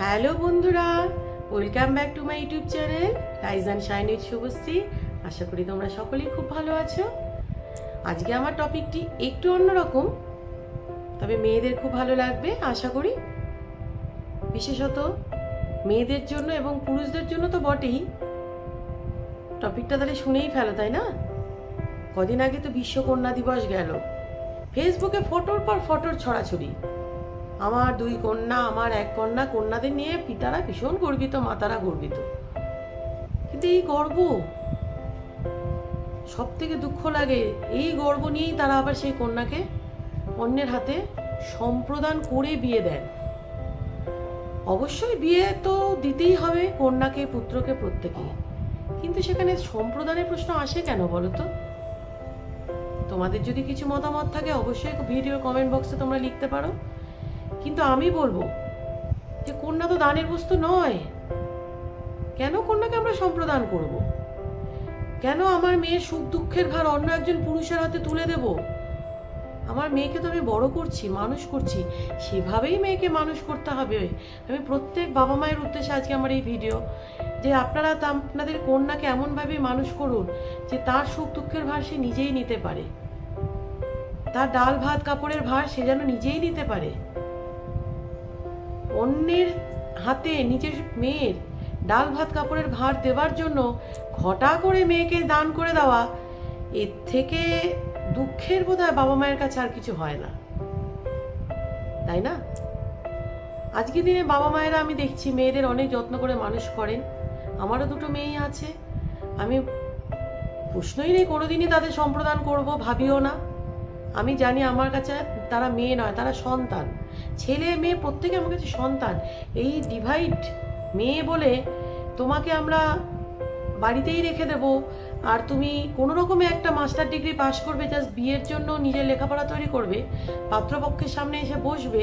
Hello বন্ধুরা, welcome back to my YouTube channel rise and shine with Shubhashree. আশা করি তোমরা সকলেই খুব ভালো আছো। আজকে আমার টপিকটি একটু অন্যরকম, তবে মেয়েদের খুব ভালো লাগবে, আশা করি। বিশেষত মেয়েদের জন্য এবং পুরুষদের জন্য তো বটেই। টপিকটা তাহলে শুনেই ফেলো, তাই না? কদিন আগে তো বিশ্বকন্যা দিবস গেল। ফেসবুকে ফটোর পর ফটোর ছড়াছড়ি। আমার দুই কন্যা, আমার এক কন্যা, কন্যাদের নিয়ে পিতারা ভীষণ গর্বিত, মাতারা গর্বিত। কিন্তু এই গর্ব সব থেকে দুঃখ লাগে, এই গর্ব নিয়েই তারা আবার সেই কন্যাকে অন্যের হাতে সম্প্রদান করে বিয়ে দেন। অবশ্যই বিয়ে তো দিতেই হবে কন্যাকে, পুত্রকে প্রত্যেকে কিন্তু সেখানে সম্প্রদানের প্রশ্ন আসে কেন বলো তো? তোমাদের যদি কিছু মতামত থাকে, অবশ্যই ভিডিও কমেন্ট বক্সে তোমরা লিখতে পারো। কিন্তু আমি বলব যে কন্যা তো দানের বস্তু নয়। কেন কন্যাকে আমরা সম্প্রদান করব? কেন আমার মেয়ের সুখ দুঃখের ভার অন্য একজন পুরুষের হাতে তুলে দেব? আমার মেয়েকে তো আমি বড় করছি, মানুষ করছি। সেভাবেই মেয়েকে মানুষ করতে হবে। আমি প্রত্যেক বাবা মায়ের উদ্দেশ্যে আজকে আমার এই ভিডিও যে আপনারা আপনাদের কন্যাকে এমনভাবে মানুষ করুন যে তার সুখ দুঃখের ভার সে নিজেই নিতে পারে। তার ডাল, ভাত, কাপড়ের ভার সে যেন নিজেই নিতে পারে। অন্যের হাতে নিজের মেয়ের ডাল ভাত কাপড়ের ভার দেওয়ার জন্য ঘটা করে মেয়েকে দান করে দেওয়া, এর থেকে দুঃখের বোধ হয় বাবা মায়ের কাছে আর কিছু হয় না। তাই না? আজকে দিনে বাবা মায়েরা আমি দেখছি মেয়েদের অনেক যত্ন করে মানুষ করেন। আমারও দুটো মেয়েই আছে। আমি প্রশ্নই নেই, কোনোদিনই তাদের সম্প্রদান করব, ভাবিও না। আমি জানি আমার কাছে তারা মেয়ে নয়, তারা সন্তান। ছেলে, মেয়ে, প্রত্যেকে আমার কাছে সন্তান। এই ডিভাইড মেয়ে বলে তোমাকে আমরা বাড়িতেই রেখে দেব। আর তুমি কোনো রকমে একটা মাস্টার ডিগ্রি পাশ করবে জাস্ট বিয়ের জন্য নিজের লেখাপড়া তৈরি করবে, পাত্রপক্ষের সামনে এসে বসবে।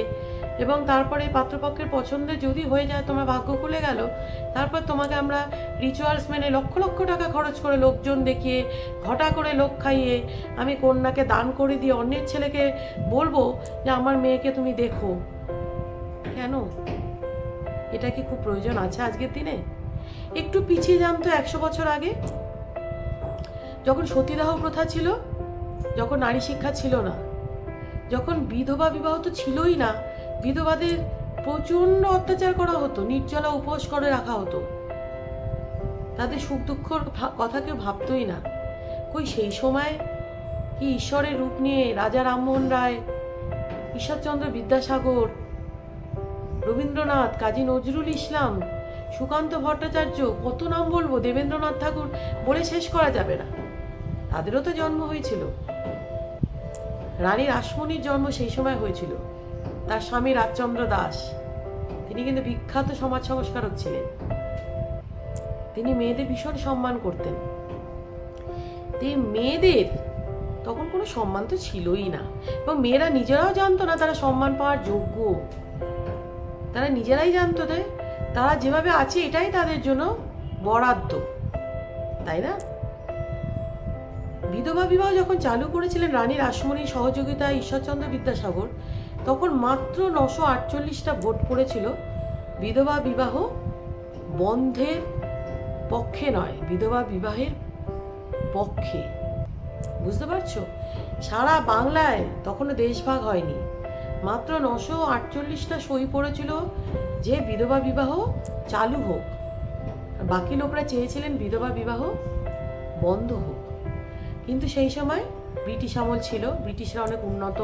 এবং তারপরে পাত্রপক্ষের পছন্দে যদি হয়ে যায়, তোমার ভাগ্য খুলে গেল, তারপর তোমাকে আমরা রিচুয়ালস মেনে লক্ষ লক্ষ টাকা খরচ করে লোকজন দেখিয়ে, ঘটা করে লোক খাইয়ে, আমি কন্যাকে দান করে দিয়ে অন্যের ছেলেকে বলব যে, আমার মেয়েকে তুমি দেখো। কেন? এটা কি খুব প্রয়োজন আছে আজকের দিনে? একটু পিছিয়ে যান তো একশো বছর আগে। যখন সতীদাহ প্রথা ছিল, যখন নারী শিক্ষা ছিল না, যখন বিধবা বিবাহ তো ছিলই না বিধবাদের প্রচণ্ড অত্যাচার করা হতো, নির্জলা উপোস করে রাখা হতো। তাদের সুখ দুঃখর কথা কেউ ভাবতই না। কই সেই সময় কি ঈশ্বরের রূপ নিয়ে রাজা রামমোহন রায়, ঈশ্বরচন্দ্র বিদ্যাসাগর, রবীন্দ্রনাথ, কাজী নজরুল ইসলাম, সুকান্ত ভট্টাচার্য, কত নাম বলব, দেবেন্দ্রনাথ ঠাকুর বলে শেষ করা যাবে না। তাদেরও তো জন্ম হয়েছিল। রানী রাসমণির জন্ম সেই সময় হয়েছিল। তার স্বামী রাজচন্দ্র দাস। তিনি কিন্তু বিখ্যাত সমাজ সংস্কারক ছিলেন। তিনি মেয়েদের ভীষণ সম্মান করতেন। তো এই মেয়েদের তখন কোনো সম্মান তো ছিলই না। এবং মেয়েরা নিজেরাও জানতো না তারা সম্মান পাওয়ার যোগ্য। তারা নিজেরাই জানতো যে তারা যেভাবে আছে এটাই তাদের জন্য বরাদ্দ। তাই না? বিধবা বিবাহ যখন চালু করেছিলেন রানী রাসমণির সহযোগিতায় ঈশ্বরচন্দ্র বিদ্যাসাগর তখন মাত্র নশো আটচল্লিশটা ভোট পড়েছিল। বিধবা বিবাহ বন্ধের পক্ষে নয়, বিধবা বিবাহের পক্ষে। বুঝতে পারছ? সারা বাংলায় তখনও দেশভাগ হয়নি। মাত্র নশো আটচল্লিশটা সই পড়েছিল যে বিধবা বিবাহ চালু হোক। আর বাকি লোকরা চেয়েছিলেন বিধবা বিবাহ বন্ধ হোক। কিন্তু সেই সময় ব্রিটিশ আমল ছিল। ব্রিটিশরা অনেক উন্নত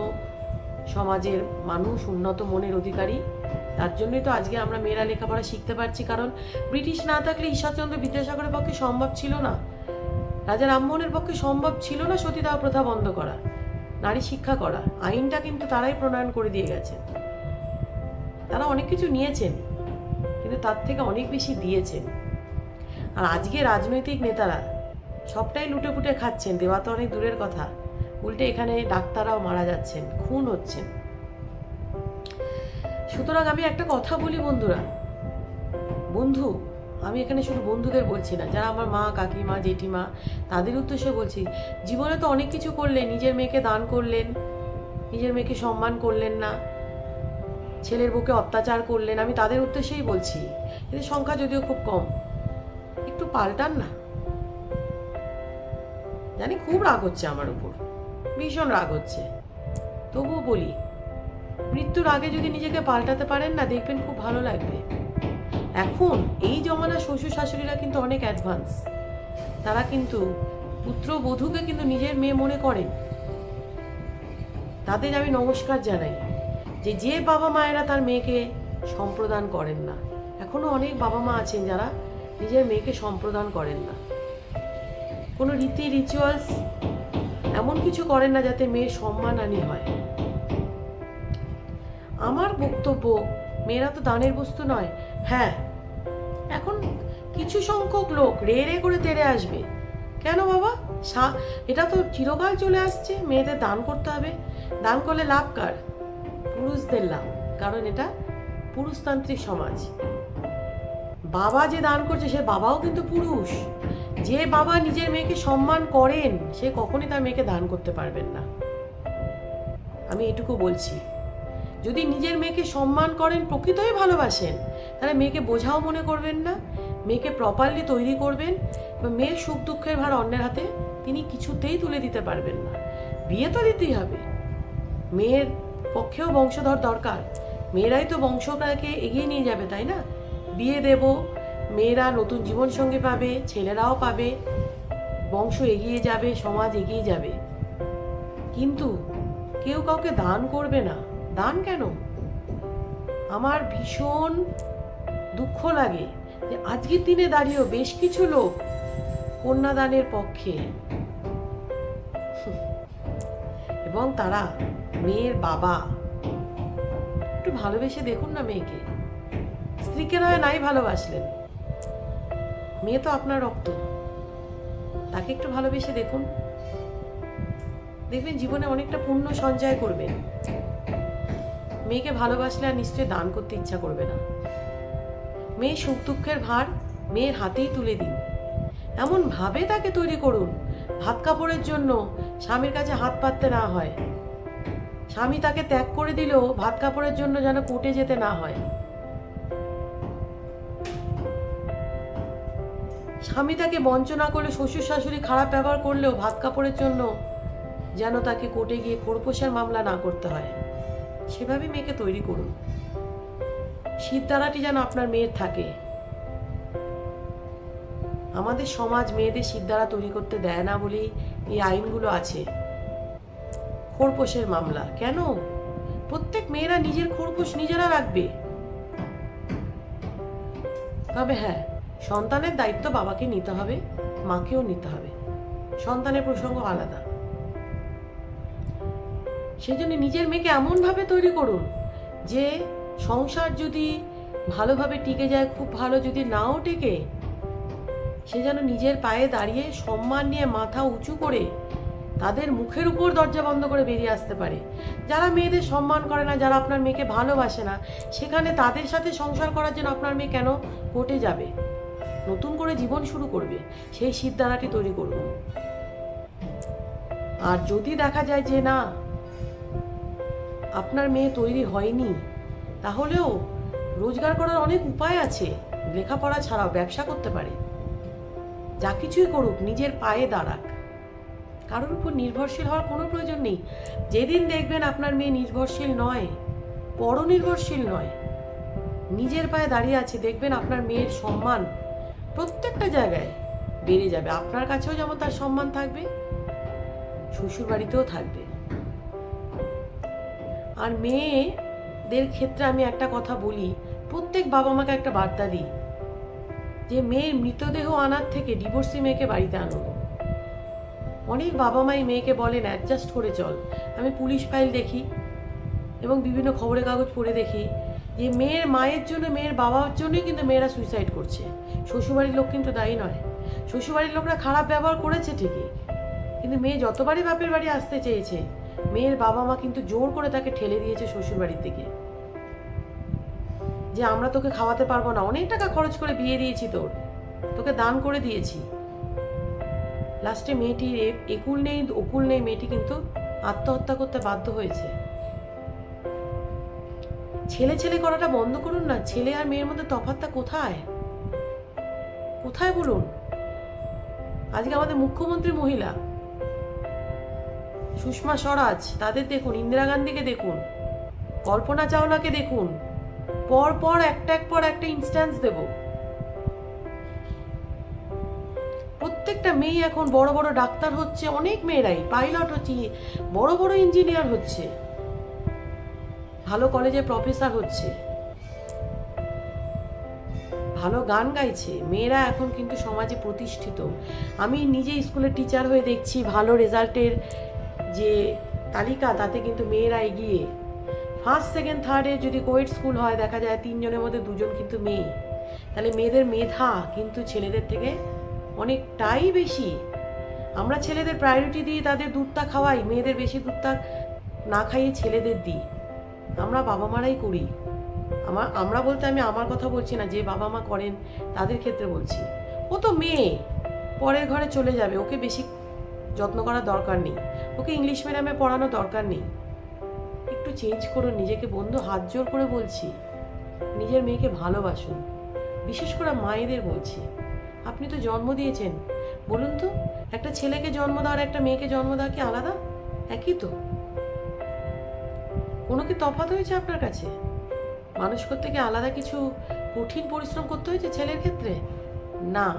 সমাজের মানুষ, উন্নত মনের অধিকারী। তার জন্যই তো আজকে আমরা মেয়েরা লেখাপড়া শিখতে পারছি, কারণ ব্রিটিশ না থাকলে ঈশ্বরচন্দ্র বিদ্যাসাগরের পক্ষে সম্ভব ছিল না। রাজা রামমোহনের পক্ষে সম্ভব ছিল না সতীদাহ প্রথা বন্ধ করা, নারী শিক্ষা করা। আইনটা কিন্তু তারাই প্রণয়ন করে দিয়ে গেছেন তারা অনেক কিছু নিয়েছেন, কিন্তু তার থেকে অনেক বেশি দিয়েছেন। আর আজকে রাজনৈতিক নেতারা সবটাই লুটে পুটে খাচ্ছেন, দেওয়া তো অনেক দূরের কথা। উল্টে এখানে ডাক্তাররাও মারা যাচ্ছেন, খুন হচ্ছেন। সুতরাং আমি একটা কথা বলি বন্ধুরা। বন্ধু, আমি এখানে শুধু বন্ধুদের বলছি না, যারা আমার মা, কাকিমা, জেঠিমা, তাদের উদ্দেশ্যে বলছি, জীবনে তো অনেক কিছু করলেন, নিজের মেয়েকে দান করলেন, নিজের মেয়েকে সম্মান করলেন না, ছেলের বুকে অত্যাচার করলেন, আমি তাদের উদ্দেশ্যেই বলছি। এদের সংখ্যা যদিও খুব কম, একটু পাল্টান না। জানি খুব রাগ হচ্ছে আমার উপর। ভীষণ রাগ হচ্ছে। তবুও বলি, মৃত্যুর আগে যদি নিজেকে পাল্টাতে পারেন না, দেখবেন খুব ভালো লাগবে। এখন এই জমানা শ্বশুর শাশুড়িরা কিন্তু অনেক অ্যাডভান্স তারা কিন্তু পুত্র বধূকে কিন্তু নিজের মেয়ে মনে করেন। তাদের আমি নমস্কার জানাই যে যে বাবা মায়েরা তার মেয়েকে সম্প্রদান করেন না, এখনও অনেক বাবা মা আছেন যারা নিজের মেয়েকে সম্প্রদান করেন না। কোনো রীতি রিচুয়ালস এমন কিছু করেন না যাতে মেয়ের সম্মানহানি হয়। আমার বক্তব্য, মেয়েরা তো দানের বস্তু নয়। হ্যাঁ এখন কিছু সংখ্যক লোক রে রে করে তেড়ে আসবে। কেন বাবা? এটা তো চিরকাল চলে আসছে। মেয়েদের দান করতে হবে। দান করলে লাভ কার? পুরুষদের লাভ, কারণ এটা পুরুষতান্ত্রিক সমাজ। বাবা যে দান করছে, সে বাবাও কিন্তু পুরুষ। যে বাবা নিজের মেয়েকে সম্মান করেন, সে কখনই তার মেয়েকে দান করতে পারবেন না। আমি এটুকু বলছি, যদি নিজের মেয়েকে সম্মান করেন, প্রকৃতই ভালোবাসেন, তাহলে মেয়েকে বোঝাও মনে করবেন না, মেয়েকে প্রপারলি তৈরি করবেন, এবং মেয়ের সুখ দুঃখের ভার অন্যের হাতে তিনি কিছুতেই তুলে দিতে পারবেন না। বিয়ে তো দিতেই হবে। মেয়ের পক্ষেও বংশধর দরকার। মেয়েরাই তো বংশটাকে এগিয়ে নিয়ে যাবে, তাই না? বিয়ে দেব মেয়েরা নতুন জীবন সঙ্গী পাবে, ছেলেরাও পাবে, বংশ এগিয়ে যাবে, সমাজ এগিয়ে যাবে। কিন্তু কেউ কাউকে দান করবে না। দান কেন? আমার ভীষণ দুঃখ লাগে যে আজকের দিনে দাঁড়িয়েও বেশ কিছু লোক কন্যাদানের পক্ষে। এবং তারা মেয়ের বাবা। একটু ভালোবেসে দেখুন না মেয়েকে। স্ত্রীকে নয়, নাই ভালোবাসলেন। মেয়ে তো আপনার রক্ত। তাকে একটু ভালোবেসে দেখুন। দেখবেন জীবনে অনেকটা পুণ্য সঞ্চয় করবেন। মেয়েকে ভালোবাসলে আর নিশ্চয়ই দান করতে ইচ্ছা করবে না। মেয়ে সুখ দুঃখের ভার মেয়ের হাতেই তুলে দিন। এমন ভাবে তাকে তৈরি করুন, ভাত কাপড়ের জন্য স্বামীর কাছে হাত পাততে না হয়। স্বামী তাকে ত্যাগ করে দিলেও ভাত কাপড়ের জন্য যেন কোটে যেতে না হয়। স্বামী তাকে বঞ্চনা করলে শ্বশুর শাশুড়ি খারাপ ব্যবহার করলেও ভাত কাপড়ের জন্য যেন তাকে কোর্টে গিয়ে খোরপোশের মামলা না করতে হয়। সেভাবে মেয়েকে তৈরি করুন। সিদ্ধারাটি যেন আপনার মেয়ের থাকে। আমাদের সমাজ মেয়েদের সিদ্ধারা তৈরি করতে দেয় না বলেই এই আইনগুলো আছে। খোরপোশের মামলা। কেন? প্রত্যেক মেয়েরা নিজের খোরপোশ নিজেরা রাখবে। তবে হ্যাঁ সন্তানের দায়িত্ব বাবাকে নিতে হবে, মাকেও নিতে হবে। সন্তানের প্রসঙ্গ আলাদা। সেই জন্য নিজের মেয়েকে এমনভাবে তৈরি করুন যে সংসার যদি ভালোভাবে টিকে যায়, খুব ভালো, যদি নাও টেকে, সে যেন নিজের পায়ে দাঁড়িয়ে সম্মান নিয়ে মাথা উঁচু করে তাদের মুখের উপর দরজা বন্ধ করে বেরিয়ে আসতে পারে। যারা মেয়েদের সম্মান করে না, যারা আপনার মেয়েকে ভালোবাসে না, সেখানে তাদের সাথে সংসার করার জন্য আপনার মেয়ে কেন কোর্টে যাবে? নতুন করে জীবন শুরু করবে, সেই সিদ্ধারাটি তৈরি করুন আর যদি দেখা যায় যে না, আপনার মেয়ে তৈরি হয়নি, তাহলেও রোজগার করার অনেক উপায় আছে। লেখাপড়া ছাড়াও ব্যবসা করতে পারে। যা কিছুই করুক, নিজের পায়ে দাঁড়াক। কারোর উপর নির্ভরশীল হওয়ার কোনো প্রয়োজন নেই। যেদিন দেখবেন আপনার মেয়ে নির্ভরশীল নয়, পরনির্ভরশীল নয়, নিজের পায়ে দাঁড়িয়ে আছে, দেখবেন আপনার মেয়ের সম্মান প্রত্যেকটা জায়গায় বেড়ে যাবে। আপনার কাছেও যেমন তার সম্মান থাকবে শ্বশুর বাড়িতেও থাকবে। আর মেয়েদের ক্ষেত্রে আমি একটা কথা বলি, প্রত্যেক বাবা মাকে একটা বার্তা দিই, যে মেয়ের মৃতদেহ আনার থেকে ডিভোর্সি মেয়েকে বাড়িতে আনো অনেক বাবা মাই মেয়েকে বলেন, অ্যাডজাস্ট করে চল। আমি পুলিশ ফাইল দেখি এবং বিভিন্ন খবরের কাগজ পড়ে দেখি যে মেয়ের মায়ের জন্য, মেয়ের বাবার জন্যই কিন্তু মেয়েরা সুইসাইড করছে। শ্বশুরবাড়ির লোক কিন্তু দায়ী নয়। শ্বশুরবাড়ির লোকরা খারাপ ব্যবহার করেছে ঠিকই, কিন্তু মেয়ে যতবারই বাপের বাড়ি আসতে চেয়েছে, মেয়ের বাবা মা কিন্তু জোর করে তাকে ঠেলে দিয়েছে শ্বশুরবাড়ির দিকে। যে আমরা তোকে খাওয়াতে পারব না, অনেক টাকা খরচ করে বিয়ে দিয়েছি তোর, তোকে দান করে দিয়েছি। লাস্টে মেয়েটির একুল নেই, অকুল নেই, মেয়েটি কিন্তু আত্মহত্যা করতে বাধ্য হয়েছে। ছেলে ছেলে করাটা বন্ধ করুন না। ছেলে আর মেয়ের মধ্যে তফাৎটা কোথায়? কোথায় বলুন? আজকে আমাদের মুখ্যমন্ত্রী মহিলা। সুষমা স্বরাজ, তাদের দেখুন, ইন্দিরা গান্ধীকে দেখুন, কল্পনা চাওলাকে দেখুন, পর পর একটা এক পর একটা ইনস্ট্যান্স দেব। প্রত্যেকটা মেয়ে এখন বড় বড় ডাক্তার হচ্ছে, অনেক মেয়েরাই পাইলট হচ্ছে, বড় বড় ইঞ্জিনিয়ার হচ্ছে। ভালো কলেজে প্রফেসর হচ্ছে। ভালো গান গাইছে। মেয়েরা এখন কিন্তু সমাজে প্রতিষ্ঠিত। আমি নিজে স্কুলের টিচার হয়ে দেখছি ভালো রেজাল্টের যে তালিকা, তাতে কিন্তু মেয়েরা এগিয়ে। ফার্স্ট সেকেন্ড থার্ডে যদি কোয়েট স্কুল হয়, দেখা যায় তিনজনের মধ্যে দুজন কিন্তু মেয়ে। তাহলে মেয়েদের মেধা কিন্তু ছেলেদের থেকে অনেকটাই বেশি। আমরা ছেলেদের প্রায়োরিটি দিই তাদের দুধটা খাওয়াই, মেয়েদের বেশি দুধটা না খাইয়ে ছেলেদের দিই। আমরা বাবা মারাই করি। আমার আমরা বলতে আমি আমার কথা বলছি না, যে বাবা মা করেন তাদের ক্ষেত্রে বলছি। ও তো মেয়ে, পরের ঘরে চলে যাবে, ওকে বেশি যত্ন করার দরকার নেই। ওকে ইংলিশ মিডিয়ামে পড়ানোর দরকার নেই। একটু চেঞ্জ করুন, নিজেকে বন্ধু, হাত জোর করে বলছি। নিজের মেয়েকে ভালোবাসুন। বিশেষ করে মায়েদের বলছি। আপনি তো জন্ম দিয়েছেন। বলুন তো, একটা ছেলেকে জন্ম দেওয়ার একটা মেয়েকে জন্ম দেওয়া কি আলাদা? একই তো। কোনো কি তফাৎ হয়েছে আপনার কাছে? মানুষ করতে কি আলাদা কিছু কঠিন পরিশ্রম করতে হয়েছে ছেলের ক্ষেত্রে? না।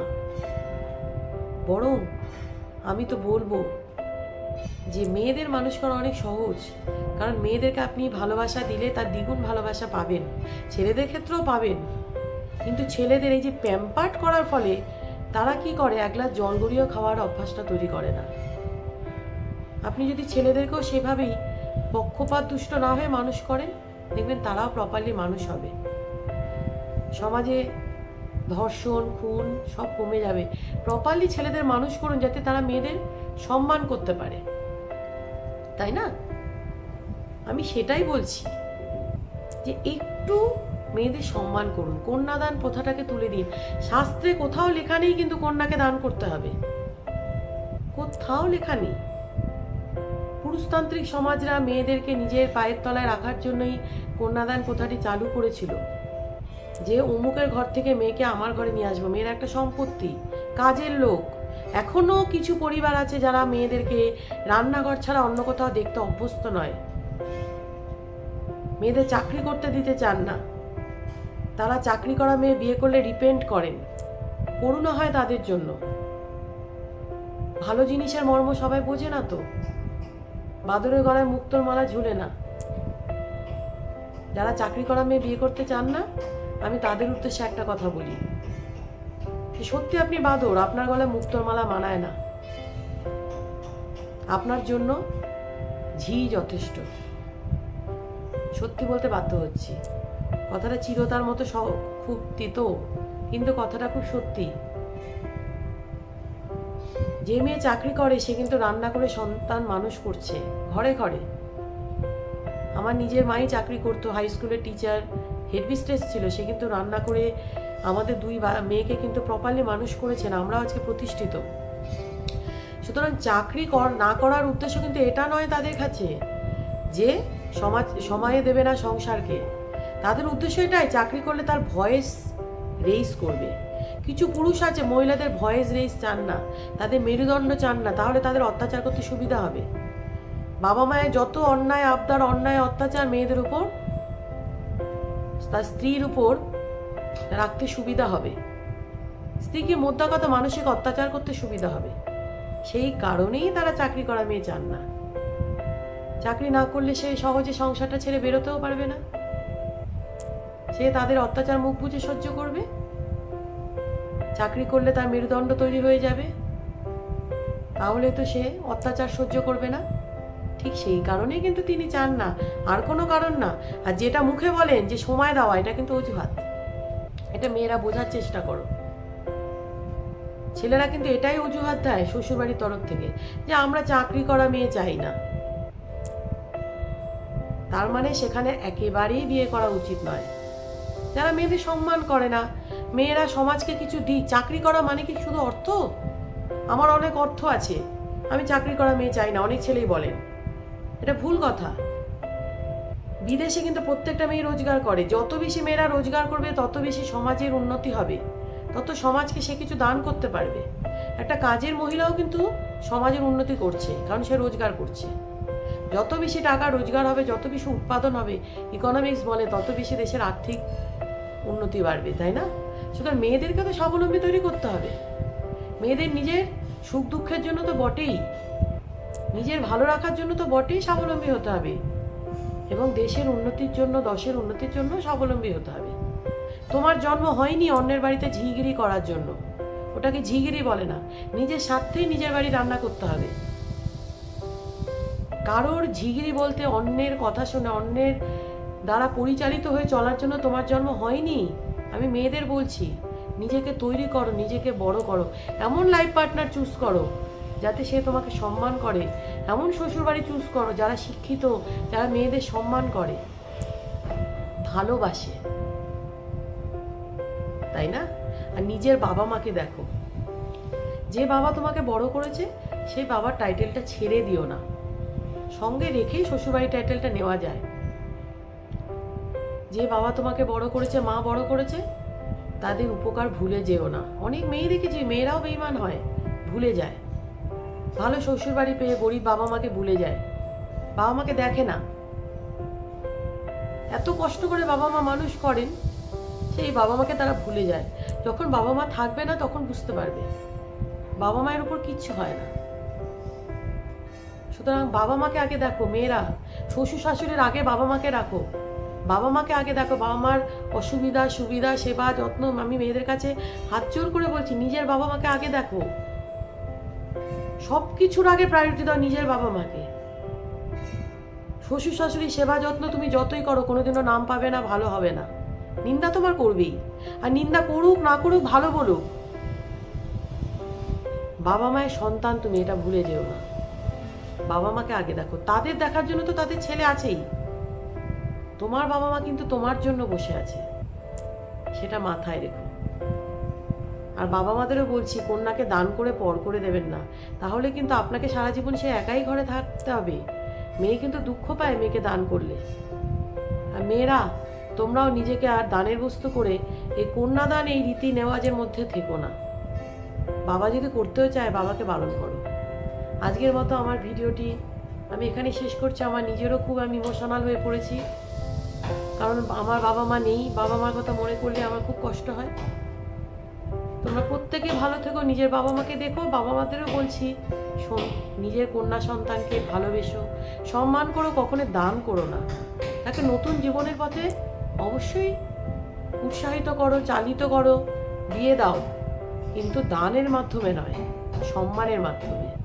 বরং আমি তো বলব যে মেয়েদের মানুষ করা অনেক সহজ। কারণ মেয়েদেরকে আপনি ভালোবাসা দিলে তার দ্বিগুণ ভালোবাসা পাবেন। ছেলেদের ক্ষেত্রেও পাবেন। কিন্তু ছেলেদের এই যে প্যাম্পার্ট করার ফলে তারা কি করে? এক গ্লাস জল গড়িয়ে খাওয়ার অভ্যাসটা তৈরি করে না। আপনি যদি ছেলেদেরকেও সেভাবেই পক্ষপাত দুষ্ট না হয়ে মানুষ করেন, দেখবেন তারাও প্রপারলি মানুষ হবে। সমাজে ধর্ষণ, খুন সব কমে যাবে। প্রপারলি ছেলেদের মানুষ করুন যাতে তারা মেয়েদের সম্মান করতে পারে। তাই না? আমি সেটাই বলছি যে একটু মেয়েদের সম্মান করুন। কন্যাদান প্রথাটাকে তুলে দিন। শাস্ত্রে কোথাও লেখা নেই কিন্তু কন্যাকে দান করতে হবে। কোথাও লেখা নেই। পুরুষতান্ত্রিক সমাজরা মেয়েদেরকে নিজের পায়ের তলায় রাখার জন্যই কন্যাদান প্রথাটি চালু করেছিল। যে অমুকের ঘর থেকে মেয়েকে আমার ঘরে নিয়ে আসব, মেয়ের একটা সম্পত্তি, কাজের লোক। এখনও কিছু পরিবার আছে যারা মেয়েদেরকে রান্নাঘর ছাড়া অন্য কোথাও দেখতে অভ্যস্ত নয়। মেয়েদের চাকরি করতে দিতে চান না। তারা চাকরি করা মেয়ে বিয়ে করলে রিপেন্ট করেন। করুণা হয় তাদের জন্য। ভালো জিনিসের মর্ম সবাই বোঝে না তো। বাদরের গলায় মুক্তোর মালা ঝুলে না। যারা চাকরি করা মেয়ে বিয়ে করতে চান না, আমি তাদের উদ্দেশ্যে একটা কথা বলি। সত্যি আপনি বাদর, আপনার গলায় মুক্তোর মালা মানায় না। আপনার জন্য ঝি যথেষ্ট। সত্যি বলতে বাধ্য হচ্ছি। কথাটা চিরতার মতো খুব তিতো, কিন্তু কথাটা খুব সত্যি। যে মেয়ে চাকরি করে, সে কিন্তু রান্না করে সন্তান মানুষ করছে, ঘরে ঘরে। আমার নিজের মাই চাকরি করতো হাই স্কুলের টিচার হেডমিস্ট্রেস ছিল, সে কিন্তু রান্না করে আমাদের দুই মেয়েকে কিন্তু প্রপারলি মানুষ করেছেন আমরা আজকে প্রতিষ্ঠিত। সুতরাং চাকরি কর, না করার উদ্দেশ্য কিন্তু এটা নয় তাদের কাছে, যে সমাজ, সময়ে দেবে না সংসারকে। তাদের উদ্দেশ্য এটাই, চাকরি করলে তার ভয়েস রেইস করবে। কিছু পুরুষ আছে, মহিলাদের ভয়েস রেইস চান না, তাদের মেরুদণ্ড চান না, তাহলে তাদের অত্যাচার করতে সুবিধা হবে। বাবা মায়ের যত অন্যায়, আবদার, অন্যায়, অত্যাচার মেয়েদের উপর, তার স্ত্রীর উপর রাখতে সুবিধা হবে। স্ত্রীকে মোদ্দা মানসিক অত্যাচার করতে সুবিধা হবে। সেই কারণেই তারা চাকরি করা মেয়ে চান না। চাকরি না করলে সে সহজে সংসারটা ছেড়ে বেরোতেও পারবে না। সে তাদের অত্যাচার মুখ বুঝে সহ্য করবে। চাকরি করলে তার মেরুদণ্ড তৈরি হয়ে যাবে। তাহলে তো সে অত্যাচার সহ্য করবে না। ঠিক সেই কারণেই কিন্তু তিনি চান না। আর কোনো কারণ না। আর যেটা মুখে বলেন যে সময় দেওয়া, এটা কিন্তু অজুহাত। এটা মেয়েরা বোঝার চেষ্টা করো। ছেলেরা কিন্তু এটাই অজুহাত দেয় শ্বশুরবাড়ির তরফ থেকে, যে আমরা চাকরি করা মেয়ে চাই না। তার মানে সেখানে একেবারেই বিয়ে করা উচিত নয়। যারা মেয়েদের সম্মান করে না মেয়েরা সমাজকে কিছু দিই চাকরি করা মানে কি শুধু অর্থ? আমার অনেক অর্থ আছে। আমি চাকরি করা মেয়ে চাই না, অনেক ছেলেই বলেন। এটা ভুল কথা। বিদেশে কিন্তু প্রত্যেকটা মেয়ে রোজগার করে। যত বেশি মেয়েরা রোজগার করবে, তত বেশি সমাজের উন্নতি হবে। তত সমাজকে সে কিছু দান করতে পারবে। একটা কাজের মহিলাও কিন্তু সমাজের উন্নতি করছে, কারণ সে রোজগার করছে। যত বেশি টাকা রোজগার হবে, যত বেশি উৎপাদন হবে ইকোনমিক্স বলে, তত বেশি দেশের আর্থিক উন্নতি বাড়বে, তাই না? সুতরাং মেয়েদেরকে তো স্বাবলম্বী তৈরি করতে হবে। মেয়েদের নিজের সুখ দুঃখের জন্য তো বটেই। নিজের ভালো রাখার জন্য তো বটেই স্বাবলম্বী হতে হবে। এবং দেশের উন্নতির জন্য, দশের উন্নতির জন্য স্বাবলম্বী হতে হবে। তোমার জন্ম হয়নি অন্যের বাড়িতে ঝিগিরি করার জন্য। ওটাকে ঝিগিরি বলে না। নিজের স্বার্থেই নিজের বাড়ি রান্না করতে হবে। কারোর ঝিগিরি বলতে অন্যের কথা শুনে, অন্যের দ্বারা পরিচালিত হয়ে চলার জন্য তোমার জন্ম হয়নি। আমি মেয়েদের বলছি, নিজেকে তৈরি করো, নিজেকে বড় করো। এমন লাইফ পার্টনার চুজ করো, যাতে সে তোমাকে সম্মান করে। এমন শ্বশুরবাড়ি চুজ করো, যারা শিক্ষিত, যারা মেয়েদের সম্মান করে। ভালোবাসে। তাই না? আর নিজের বাবা মাকে দেখো। যে বাবা তোমাকে বড় করেছে, সেই বাবার টাইটেলটা ছেড়ে দিও না। সঙ্গে রেখেই শ্বশুরবাড়ি টাইটেলটা নেওয়া যায়। যে বাবা তোমাকে বড় করেছে, মা বড় করেছে, তাদের উপকার ভুলে যেও না। অনেক মেয়ে দেখেছি, মেয়েরাও বেইমান হয়, ভুলে যায়। ভালো শ্বশুরবাড়ি পেয়ে গরিব বাবা মাকে ভুলে যায়। বাবা মাকে দেখে না। এত কষ্ট করে বাবা মা মানুষ করেন, সেই বাবা মাকে তারা ভুলে যায়। যখন বাবা মা থাকবে না, তখন বুঝতে পারবে। বাবা মায়ের উপর কিচ্ছু হয় না। সুতরাং বাবা মাকে আগে দেখো, মেয়েরা, শ্বশুর শাশুড়ির আগে বাবা মাকে রাখো। বাবা মাকে আগে দেখো বাবা মার অসুবিধা, সুবিধা, সেবা, যত্ন, আমি মেয়েদের কাছে হাত জোর করে বলছি, নিজের বাবা মাকে আগে দেখো। সব কিছুর আগে প্রায়োরিটি দাও নিজের বাবা মাকে শ্বশুর শাশুড়ি সেবা, যত্ন তুমি যতই করো, কোনোদিনও নাম পাবে না, ভালো হবে না। নিন্দা তোমার করবেই। আর নিন্দা করুক, না করুক, ভালো বলুক। বাবা মায়ের সন্তান তুমি, এটা ভুলে যেও না। বাবা মাকে আগে দেখো। তাদের দেখার জন্য তো তাদের ছেলে আছেই। তোমার বাবা মা কিন্তু তোমার জন্য বসে আছে। সেটা মাথায় রেখো। আর বাবা মাদেরও বলছি, কন্যাকে দান করে পর করে দেবেন না। তাহলে কিন্তু আপনাকে সারা জীবন সে একাই ঘরে থাকতে হবে। মেয়ে কিন্তু দুঃখ পায় মেয়েকে দান করলে। আর মেয়েরা, তোমরাও নিজেকে আর দানের বস্তু করে এই কন্যাদান, এই রীতি নেওয়াজের মধ্যে থেকো না। বাবা যদি করতেও চায়, বাবাকে পালন করো। আজকের মতো আমার ভিডিওটি আমি এখানে শেষ করছি। আমার নিজেরও খুব আমি ইমোশনাল হয়ে পড়েছি। কারণ আমার বাবা মা নেই, বাবা মার কথা মনে করলে আমার খুব কষ্ট হয়। তোমরা প্রত্যেকে ভালো থেকো, নিজের বাবা মাকে দেখো, বাবা মাদেরও বলছি, শোন, নিজের কন্যা সন্তানকে ভালোবেসো, সম্মান করো, কখনো দান করো না। তাকে নতুন জীবনের পথে অবশ্যই উৎসাহিত করো, চালিত করো দিয়ে দাও। কিন্তু দানের মাধ্যমে নয়, সম্মানের মাধ্যমে।